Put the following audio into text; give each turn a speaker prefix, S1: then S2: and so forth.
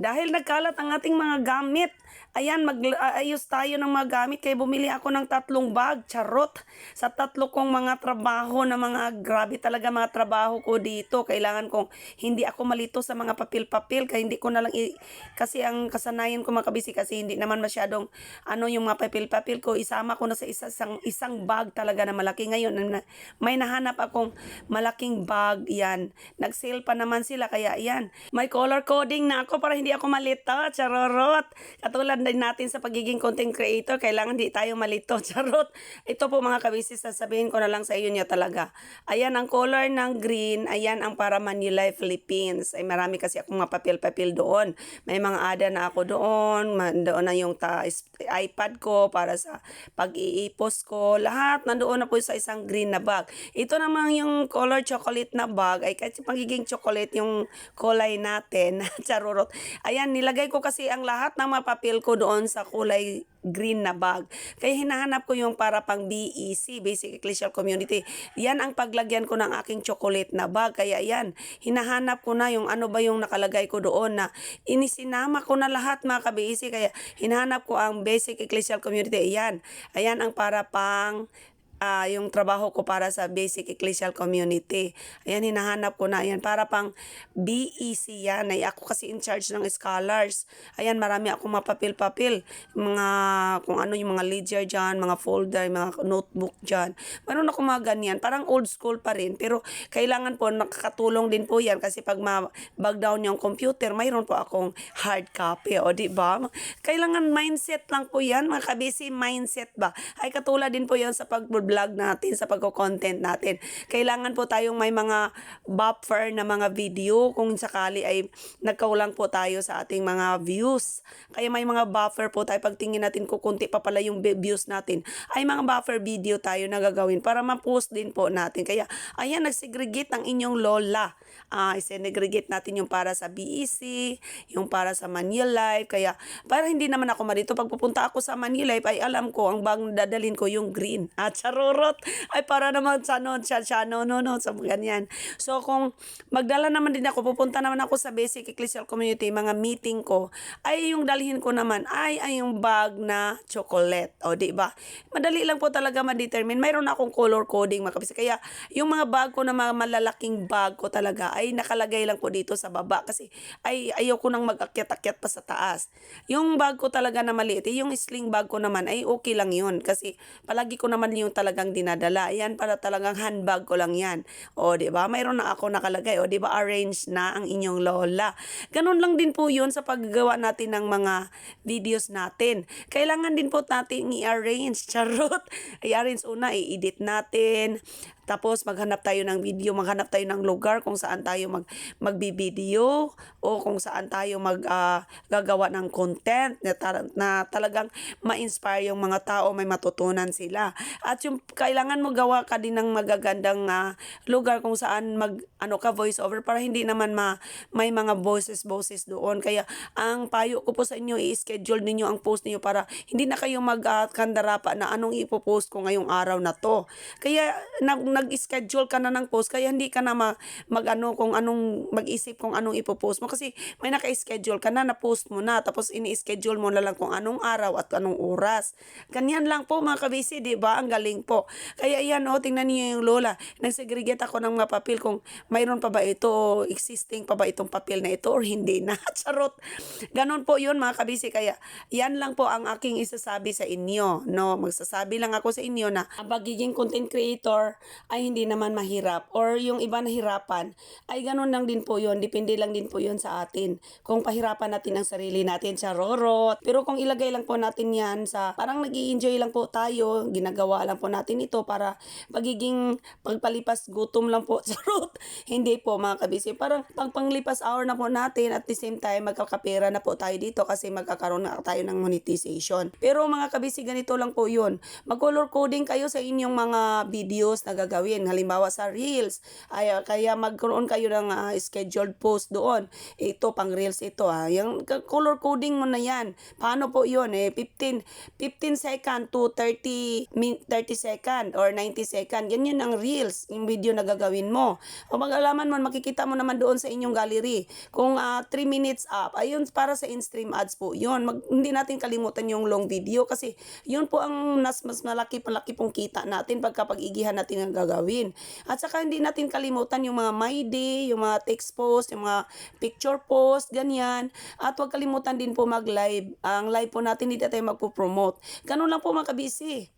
S1: Dahil nagkalat ang ating mga gamit. Ayan, mag-ayos tayo ng mga gamit. Kaya bumili ako ng tatlong bag. Charot. Sa tatlo kong mga trabaho na mga grabe talaga mga trabaho ko dito. Kailangan kong hindi ako malito sa mga papel-papel. Kaya hindi ko na lang, i- kasi ang kasanayan ko mga kabisi kasi hindi naman masyadong ano yung mga papel-papel ko. Isama ko na sa isa, isang, isang bag talaga na malaki. Ngayon, na- may nahanap akong malaking bag. Yan. Nag-sale pa naman sila. Kaya yan. May color coding na ako para hindi ako malito. Charorot. Katulad din natin sa pagiging content creator, kailangan di tayo malito. Charot. Ito po mga kabisi, sasabihin ko na lang sa iyo niya talaga. Ayan ang color ng green. Ayan ang para Manila Philippines. Ay marami kasi akong mga papel-papel doon. May mga ada na ako doon. Doon na yung ta- iPad ko para sa pag-iipos ko. Lahat nandoon na po sa isang green na bag. Ito naman yung color chocolate na bag. Ay kasi pagiging chocolate yung kulay natin. Charurot. Ayan, nilagay ko kasi ang lahat ng mga papel ko doon sa kulay green na bag. Kaya hinahanap ko yung para pang BEC, Basic Ecclesial Community. Yan ang paglagyan ko ng aking chocolate na bag. Kaya yan, hinahanap ko na yung ano ba yung nakalagay ko doon na inisinama ko na lahat mga ka-BEC. Kaya hinahanap ko ang Basic Ecclesial Community. Ayan, ayan ang para pang ah, yung trabaho ko para sa Basic Ecclesial Community. Ayan, hinahanap ko na. Ayan, para pang BEC yan. Ay, ako kasi in charge ng scholars. Ayan, marami akong mapapil-papil. Mga, kung ano yung mga ledger dyan, mga folder, mga notebook dyan. Meron ako mga ganyan. Parang old school pa rin. Pero kailangan po, nakakatulong din po yan. Kasi pag ma-bag down yung computer, mayroon po akong hard copy. O, di ba? Kailangan mindset lang po yan. Mga kabisi, mindset ba? Ay, katulad din po yan sa pag-vlog natin, sa pag-content natin. Kailangan po tayong may mga buffer na mga video kung sakali ay nagkaulang po tayo sa ating mga views. Kaya may mga buffer po tayo. Pagtingin natin kung kunti pa pala yung vi- views natin, ay mga buffer video tayo na gagawin para ma-post din po natin. Kaya, ayan, nagsegregate ang inyong lola. Ah, isinegregate natin yung para sa BEC, yung para sa Manila Life. Kaya, para hindi naman ako marito, pag pupunta ako sa Manila Life, ay alam ko, ang bag na dadalhin ko yung green. At charurot, ay para naman sa no, sa, sa no, no, no, sa ganyan. So, kung magdala naman din ako, pupunta naman ako sa Basic Ecclesial Community, mga meeting ko, ay yung dalhin ko naman, ay, ay yung bag na chocolate. O, di ba? Madali lang po talaga ma-determine. Mayroon akong color coding, mga kapisa. Kaya, yung mga bag ko na mga malalaking bag ko talaga, ay nakalagay lang po dito sa baba. Kasi, ay, ayaw ko nang mag-akyat-akyat pa sa taas. Yung bag ko talaga na maliit, eh, yung sling bag ko naman, ay okay lang yun. Kasi, palagi ko naman yung talagang dinadala. Yan para talagang handbag ko lang yan. O, di ba? Mayroon na ako nakalagay. O, di ba? Arrange na ang inyong lola. Ganun lang din po yun sa paggagawa natin ng mga videos natin. Kailangan din po natin i-arrange. Charot. I-arrange una, i-edit natin. Tapos maghanap tayo ng video, maghanap tayo ng lugar kung saan tayo mag magbi-video o kung saan tayo mag ah, gagawa ng content na, tar- na talagang ma-inspire yung mga tao, may matutunan sila. At yung kailangan mo gawa ka din ng magagandang ah, lugar kung saan mag ano ka voice over para hindi naman ma, may mga voices voices doon. Kaya ang payo ko po sa inyo i-schedule ninyo ang post niyo para hindi na kayo magkandara pa na anong ipopost ko ngayong araw na to. Kaya nag nag-schedule ka na ng post kaya hindi ka na ma, mag ano kung anong mag-isip kung anong ipopost mo kasi may naka-schedule ka na na post mo na tapos ini-schedule mo na lang kung anong araw at anong oras. Ganyan lang po mga kabisi, di ba? Ang galing po. Kaya yan oh, tingnan niyo yung lola. Nagsegregate ako ng mga papel kung mayroon pa ba ito o existing pa ba itong papel na ito or hindi na. Charot. Ganon po yun mga kabisi. Kaya yan lang po ang aking isasabi sa inyo. No, magsasabi lang ako sa inyo na ang content creator ay hindi naman mahirap or yung iba na hirapan ay ganun lang din po yun. Depende lang din po yun sa atin. Kung pahirapan natin ang sarili natin sa rorot. Pero kung ilagay lang po natin yan sa parang nag enjoy lang po tayo, ginagawa lang po natin ito para pagiging pagpalipas gutom lang po. Charot. hindi po mga kabisi. Parang pagpanglipas hour na po natin at the same time magkakapera na po tayo dito kasi magkakaroon na tayo ng monetization. Pero mga kabisi ganito lang po yun. Mag-color coding kayo sa inyong mga videos na gagawin gagawin. Halimbawa sa Reels, ay, ah, kaya magkaroon kayo ng ah, scheduled post doon. Ito, pang Reels ito. Ah. Yung color coding mo na yan. Paano po yun? Eh, 15, 15 second to 30, min- 30 second or 90 second. Yan yun ang Reels, yung video na gagawin mo. O mag-alaman mo, makikita mo naman doon sa inyong gallery. Kung 3 minutes up, ayun para sa in-stream ads po yun. Mag, hindi natin kalimutan yung long video kasi yun po ang nas, mas malaki malaki pong kita natin pagka pag-igihan natin ang gagawin. At saka hindi natin kalimutan yung mga my day, yung mga text post, yung mga picture post, ganyan. At huwag kalimutan din po mag-live. Ang live po natin, hindi tayo magpo-promote. Ganun lang po mga kabisi.